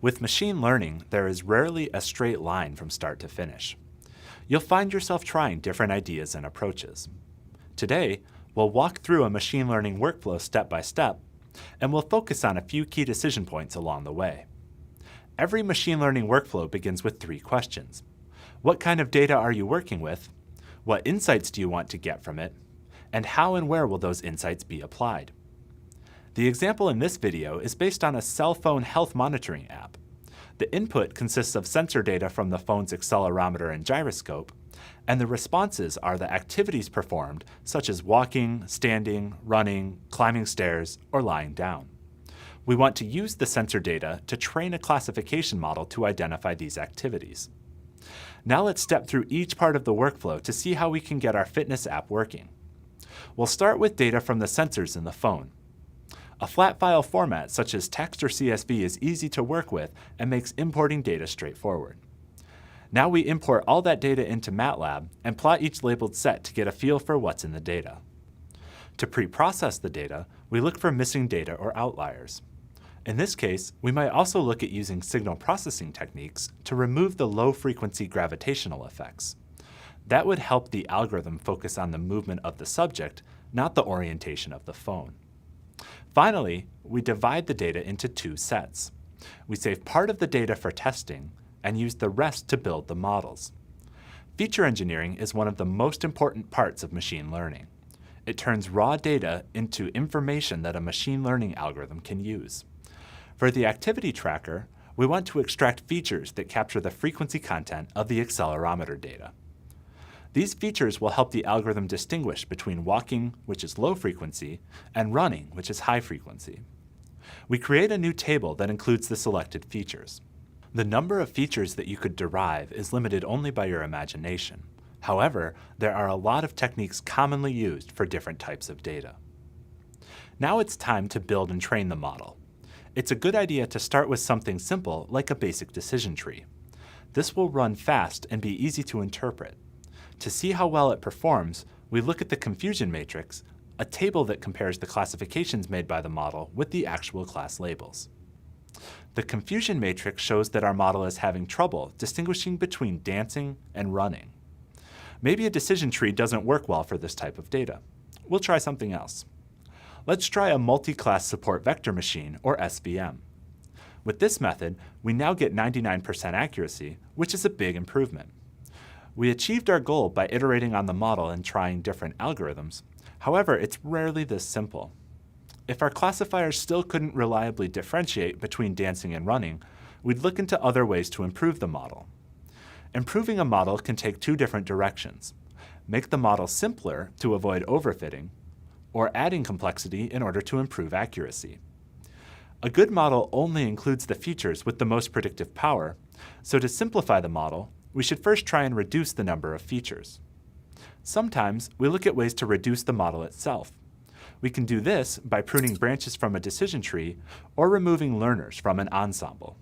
With machine learning, there is rarely a straight line from start to finish. You'll find yourself trying different ideas and approaches. Today, we'll walk through a machine learning workflow step by step, and we'll focus on a few key decision points along the way. Every machine learning workflow begins with three questions. What kind of data are you working with? What insights do you want to get from it? And how and where will those insights be applied? The example in this video is based on a cell phone health monitoring app. The input consists of sensor data from the phone's accelerometer and gyroscope, and the responses are the activities performed, such as walking, standing, running, climbing stairs, or lying down. We want to use the sensor data to train a classification model to identify these activities. Now let's step through each part of the workflow to see how we can get our fitness app working. We'll start with data from the sensors in the phone. A flat file format such as text or CSV is easy to work with and makes importing data straightforward. Now we import all that data into MATLAB and plot each labeled set to get a feel for what's in the data. To pre-process the data, we look for missing data or outliers. In this case, we might also look at using signal processing techniques to remove the low-frequency gravitational effects. That would help the algorithm focus on the movement of the subject, not the orientation of the phone. Finally, we divide the data into two sets. We save part of the data for testing and use the rest to build the models. Feature engineering is one of the most important parts of machine learning. It turns raw data into information that a machine learning algorithm can use. For the activity tracker, we want to extract features that capture the frequency content of the accelerometer data. These features will help the algorithm distinguish between walking, which is low frequency, and running, which is high frequency. We create a new table that includes the selected features. The number of features that you could derive is limited only by your imagination. However, there are a lot of techniques commonly used for different types of data. Now it's time to build and train the model. It's a good idea to start with something simple like a basic decision tree. This will run fast and be easy to interpret. To see how well it performs, we look at the confusion matrix, a table that compares the classifications made by the model with the actual class labels. The confusion matrix shows that our model is having trouble distinguishing between dancing and running. Maybe a decision tree doesn't work well for this type of data. We'll try something else. Let's try a multi-class support vector machine, or SVM. With this method, we now get 99% accuracy, which is a big improvement. We achieved our goal by iterating on the model and trying different algorithms. However, it's rarely this simple. If our classifier still couldn't reliably differentiate between dancing and running, we'd look into other ways to improve the model. Improving a model can take two different directions. Make the model simpler to avoid overfitting, or adding complexity in order to improve accuracy. A good model only includes the features with the most predictive power, so to simplify the model, we should first try and reduce the number of features. Sometimes we look at ways to reduce the model itself. We can do this by pruning branches from a decision tree or removing learners from an ensemble.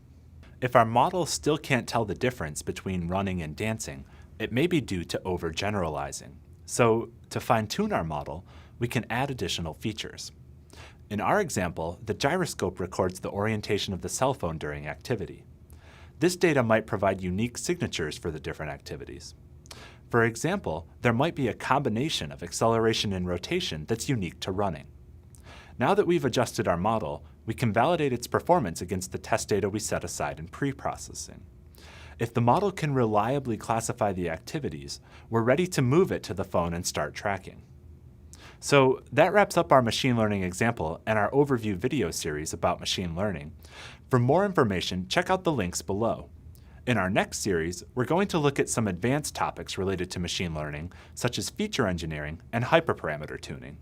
If our model still can't tell the difference between running and dancing, it may be due to overgeneralizing. So to fine-tune our model, we can add additional features. In our example, the gyroscope records the orientation of the cell phone during activity. This data might provide unique signatures for the different activities. For example, there might be a combination of acceleration and rotation that's unique to running. Now that we've adjusted our model, we can validate its performance against the test data we set aside in pre-processing. If the model can reliably classify the activities, we're ready to move it to the phone and start tracking. So that wraps up our machine learning example and our overview video series about machine learning. For more information, check out the links below. In our next series, we're going to look at some advanced topics related to machine learning, such as feature engineering and hyperparameter tuning.